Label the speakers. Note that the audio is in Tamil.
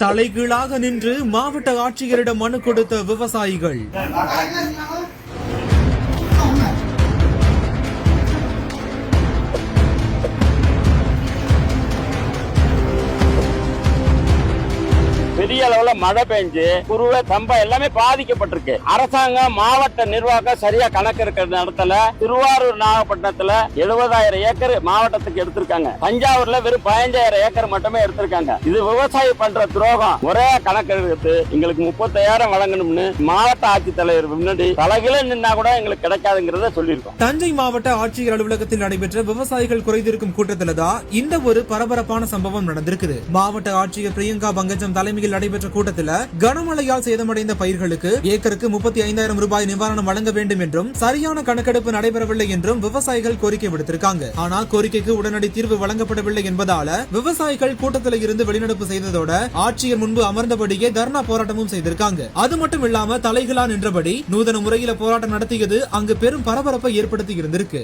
Speaker 1: தலைகீழாக நின்று மாவட்ட ஆட்சியரிடம் மனு கொடுத்த விவசாயிகள்.
Speaker 2: பெரிய அளவுல மழை பெஞ்சு குருவை கம்பம் எல்லாமே பாதிக்கப்பட்டிருக்கு. அரசாங்கம் மாவட்ட நிர்வாகம் சரியா கணக்கு இருக்கிற இடத்துல திருவாரூர் நாகப்பட்டினத்துல எழுபதாயிரம் ஏக்கர் மாவட்டத்துக்கு எடுத்திருக்காங்க. தஞ்சாவூர்ல வெறும் பதினஞ்சாயிரம் ஏக்கர் மட்டுமே எடுத்திருக்காங்க. இது விவசாயி பண்ற துரோகம். ஒரே கணக்கு எடுத்து எங்களுக்கு முப்பத்தாயிரம் வழங்கணும்னு மாவட்ட ஆட்சித்தலைவர் முன்னாடி தலைகில நின்னா கூட எங்களுக்கு கிடைக்காதுங்கிறத சொல்லியிருக்கோம்.
Speaker 1: தஞ்சை மாவட்ட ஆட்சியர் அலுவலகத்தில் நடைபெற்ற விவசாயிகள் குறைந்திருக்கும் கூட்டத்தில் தான் இந்த ஒரு பரபரப்பான சம்பவம் நடந்திருக்குது. மாவட்ட ஆட்சியர் பிரியங்கா பங்கஜம் தலைமையில் நடைபெற்ற கூட்டத்தில் கனமழையால் சேதமடைந்த பயிர்களுக்கு ஏக்கருக்கு முப்பத்தி ஐந்தாயிரம் ரூபாய் நிவாரணம் வழங்க வேண்டும் என்றும் சரியான கணக்கெடுப்பு நடைபெறவில்லை என்றும் விவசாயிகள் கோரிக்கை விடுத்திருக்காங்க. ஆனா கோரிக்கைக்கு உடனடி தீர்வு வழங்கப்படவில்லை என்பதால விவசாயிகள் கூட்டத்தில் இருந்து வெளிநடப்பு செய்ததோட ஆட்சியர் முன்பு அமர்ந்தபடியே தர்ணா போராட்டமும் செய்திருக்காங்க. அது மட்டும் இல்லாம தலைகளா நின்றபடி நூதன முறையில போராட்டம் நடத்தியது அங்கு பெரும் பரபரப்பை ஏற்படுத்தி இருந்திருக்கு.